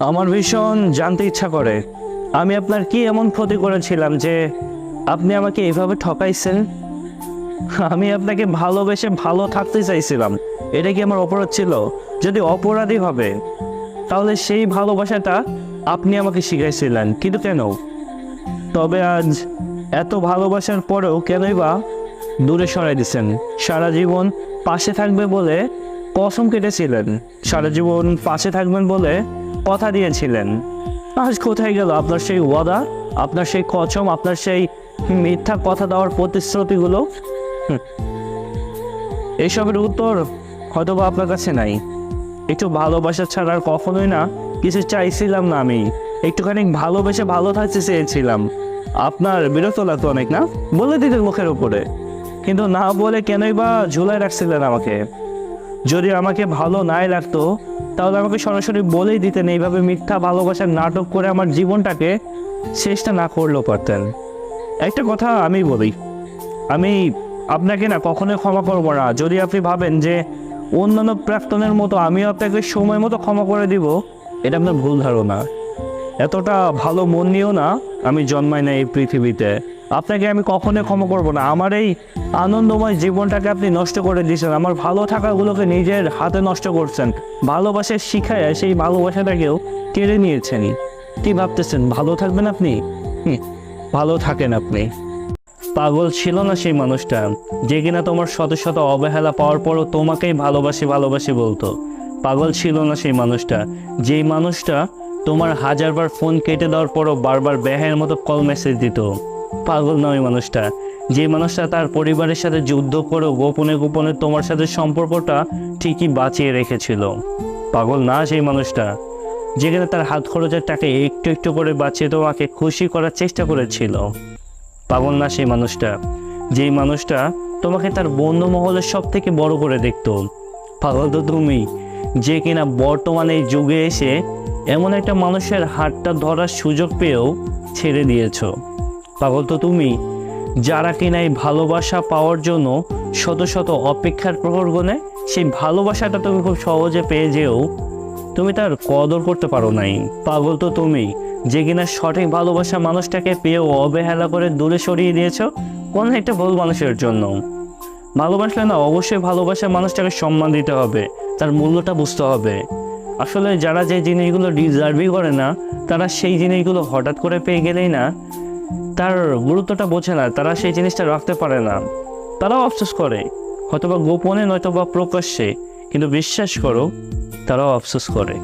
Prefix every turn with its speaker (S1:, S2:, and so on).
S1: আমার ভীষণ জানতে ইচ্ছা করে। আমি আপনার কি এমন ক্ষতি করেছিলাম যে আপনি আমাকে এভাবে ঠকাইছেন? আমি আপনাকে ভালোবেসে ভালো থাকতে চাইছিলাম। এটা কি আমার অপরাধ ছিল? যদি অপরাধী হবে, তাহলে সেই ভালোবাসাটা আপনি আমাকে শিখাইছিলেন। কিন্তু কেন? তবে আজ এত ভালোবাসার পরেও কেনই বা দূরে সরাই দিছেন? সারা জীবন পাশে থাকবে বলে কসম কেটেছিলেন। সারা জীবন পাশে থাকবেন বলে কথা দিয়েছিলেন। আজ কোথায় গেল আপনার সেই ওয়াদা? আপনার সেই কসম আপনার সেই মিথ্যা কথা দেওয়ার প্রতিশ্রুতিগুলো? হুম। এইসবের উত্তর হয়তো বা আপনার কাছে নাই। একটু ভালোবাসা ছাড়া আর কখনোই না, কিছু চাইছিলাম না আমি। একটুখানি ভালোবেসে ভালো থাকতে চেয়েছিলাম। আপনার বিরক্ত লাগতো অনেক, না? বলে দিতেন মুখের উপরে। কিন্তু না বলে কেনই বা ঝুলাই রাখছিলেন আমাকে। যদি আমাকে ভালো নাই লাগতো তাহলে আমাকে সরাসরি বলেই দিতেন, এইভাবে মিথ্যা ভালোবাসার নাটক করে আমার জীবনটাকে শেষটা না করলেও পারতেন। একটা কথা আমি বলি, আমি আপনাকে না কখনোই ক্ষমা করব না। যদি আপনি ভাবেন যে অন্যান্য প্রাক্তনের মতো আমিও আপনাকে সময় মতো ক্ষমা করে দিব, এটা আপনার ভুল ধারণা। এতটা ভালো মন নিয়েও না, আমি জন্মাই না এই পৃথিবীতে। আপনাকে আমি কখনোই ক্ষমা করব না। আমার এই আনন্দময় জীবনটাকে আপনি নষ্ট করে দিয়েছেন। আমার ভালো থাকাগুলোকে নিজের হাতে নষ্ট করছেন। ভালোবাসা শিখায় সেই ভালোবাসাটাকেও কেড়ে নিয়েছেন। কি ভাবতেছেন? ভালো থাকবেন আপনি? ভালো থাকেন আপনি। পাগল ছিল না সেই মানুষটা, যে কিনা তোমার শত শত অবহেলা পাওয়ার পরও তোমাকেই ভালোবাসি ভালোবাসি বলতো। পাগল ছিল না সেই মানুষটা, যেই মানুষটা তোমার হাজারবার ফোন কেটে দেওয়ার পরও বারবার ব্যাহের মতো কল মেসেজ দিত। পাগল নয় মানুষটা। যে মানুষটা তার পরিবারের সাথে যুদ্ধ করেও গোপনে গোপনে তোমার সাথে সম্পর্কটা ঠিকই বাঁচিয়ে রেখেছিল। পাগল না সেই মানুষটা। যেখানে তার হাত খরচের টাকা একটু একটু করে বাঁচিয়ে তোমাকে খুশি করার চেষ্টা করেছিল। পাগল না সেই মানুষটা। যেই মানুষটা তোমাকে তার বন্ধু মহলের সব থেকে বড় করে দেখতো। পাগল তো তুমি। যে কিনা বর্তমানে যুগে এসে এমন একটা মানুষের হাতটা ধরার সুযোগ পেয়েও ছেড়ে দিয়েছ। পাগল তো তুমি, যারা কিনা এই ভালোবাসা পাওয়ার জন্য শত শত অপেক্ষার প্রহর গণে সেই ভালোবাসাটা তুমি খুব সহজে পেয়ে যেও, তুমি তার কদর করতে পারো নাই। পাগল তো তুমি, যে কিনা সঠিক ভালোবাসা মানুষটাকে পেয়েও অবহেলা করে দূরে সরিয়ে দিয়েছ, কোন একটা ভুল মানুষের জন্য। ভালোবাসলে না, অবশ্যই ভালোবাসা মানুষটাকে সম্মান দিতে হবে, তার মূল্যটা বুঝতে হবে। আসলে যারা যে জিনিসগুলো ডিজার্ভই করে না, তারা সেই জিনিসগুলো হঠাৎ করে পেয়ে গেলেই না, তার গুরুত্বটা বোঝে না, তারা সেই জিনিসটা রাখতে পারে না। তারাও আফসোস করে, হয়তোবা গোপনে নয়তো বা প্রকাশ্যে, কিন্তু বিশ্বাস করো, তারাও আফসোস করে।